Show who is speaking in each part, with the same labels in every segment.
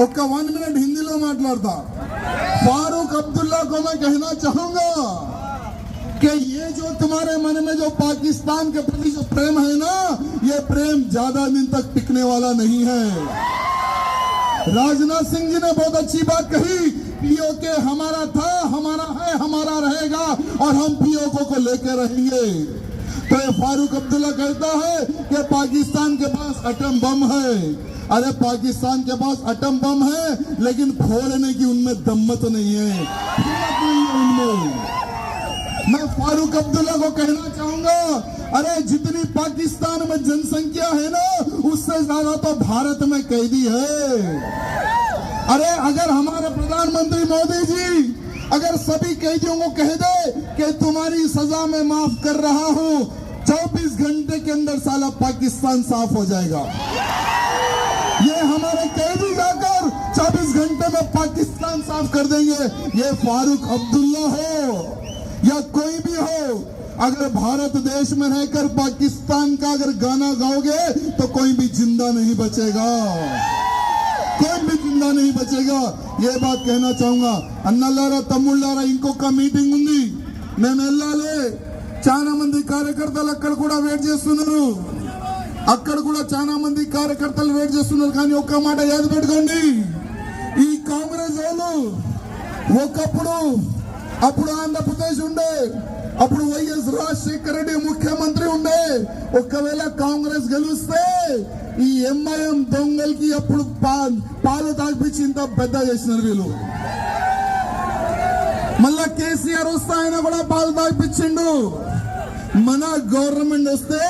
Speaker 1: ఒక్క one minute Hindi में మాట్లాడతా फारूक अब्दुल्ला को मैं कहना चाहूंगा कि ये जो तुम्हारे मन में जो पाकिस्तान के प्रति जो प्रेम है ना ये प्रेम ज्यादा दिन तक टिकने वाला नहीं है राजनाथ सिंह जी ने बहुत अच्छी बात कही पीओ के हमारा था हमारा है हमारा रहेगा और हम पीओ को लेकर रहेंगे तो ये फारूक अब्दुल्ला कहता है कि पाकिस्तान के पास अटम बम है अरे पाकिस्तान के पास अटम बम है, लेकिन फोड़ने की उनमें दम्मत नहीं है। मैं फारूक अब्दुल्ला को कहना चाहूँगा, अरे जितनी पाकिस्तान में जनसंख्या है ना, उससे ज़्यादा तो भारत में कैदी है। अरे अगर हमारे प्रधानमंत्री मोदी जी, अगर सभी कैदियों को कह दे कि तुम्हारी सजा में माफ़ कर रहा हूँ 24 घंटे के अंदर साला पाकिस्तान साफ़ हो जाएगा। ये हमारे कैदी जाकर 24 घंटे में पाकिस्तान साफ कर देंगे ये फारूक अब्दुल्ला हो या कोई भी हो अगर भारत देश में रहकर पाकिस्तान का अगर गाना गाओगे तो कोई भी जिंदा नहीं बचेगा कोई भी जिंदा नहीं बचेगा ये बात कहना चाहूंगा అన్నలారా తమ్ముళ్ళారా ఇంకొక మీటింగ్ ఉంది మేము వెళ్ళాలి చాలా మంది కార్యకర్తలు అక్కడ కూడా వెయిట్ చేస్తున్నారు అక్కడ కూడా చాలా మంది కార్యకర్తలు వెయిట్ చేస్తున్నారు కానీ ఒక్క మాట యాద పెట్టుకోండి. ఈ కాంగ్రెస్ వాళ్ళు ఒకప్పుడు అప్పుడు ఆంధ్రప్రదేశ్ ఉండే అప్పుడు వైఎస్ రాజశేఖర రెడ్డి ముఖ్యమంత్రి ఉండే. ఒకవేళ కాంగ్రెస్ గెలిస్తే ఈ ఎంఐఎం దొంగలకి అప్పుడు పాలు తాగిపించి ఇంత పెద్ద చేసినారు వీళ్ళు. మళ్ళా కేసీఆర్ వస్తే ఆయన కూడా పాలు తాగిపించిండు. మన గవర్నమెంట్ వస్తే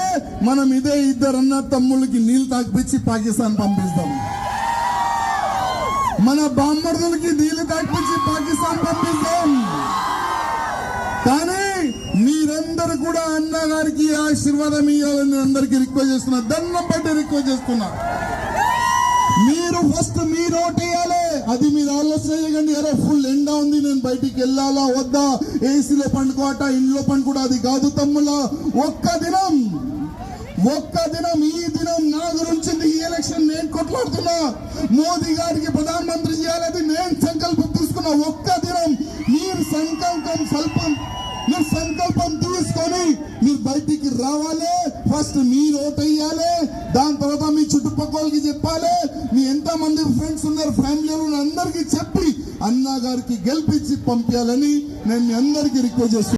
Speaker 1: మనం ఇదే ఇద్దరు అన్న తమ్ముళ్ళకి నీళ్ళు తాగిపించి పాకిస్తాన్ పంపిస్తాం. మన బామ్మర్దులకి నీళ్ళు తాగిపించి పాకిస్తాన్ పంపిస్తాం. కానీ మీరందరూ కూడా అన్న గారికి ఆశీర్వాదం ఇవ్వాలని అందరికి రిక్వెస్ట్ చేస్తున్నా. దండం పట్టి రిక్వెస్ట్ చేస్తున్నా. మీరు ఫస్ట్ మీరు ఓట్ వేయాలి. అది మీరు ఆలోచన చేయకండి. అరే ఫుల్ ఎండ ఉంది నేను బయటికి వెళ్ళాలా వద్దా? ఏసీలో పండుకోట ఇంట్లో పండుకోట? అది కాదు తమ్ముల ఒక్క దినం ఒక్క దినం ఈ దినం నా గురించి ఈ ఎలక్షన్ నేను కొట్లాడుతున్నా. మోదీ గారికి ప్రధానమంత్రి చేయాలని నేను సంకల్పం తీసుకున్నా ఒక్క దినం మీరు సంకల్పం స్వల్పం మీరు సంకల్పం తీసుకొని మీరు బయటికి రావాలి. ఫస్ట్ మీరు ఓట్ దాని తర్వాత మీ చుట్టుపక్కలకి చెప్పాలి. మీ ఎంతమంది ఫ్రెండ్స్ ఉన్నారు ఫ్యామిలీ అందరికీ చెప్పి అన్నా గారికి గెలిపించి పంపించాలని నేను మీ అందరికీ రిక్వెస్ట్ చేస్తున్నాను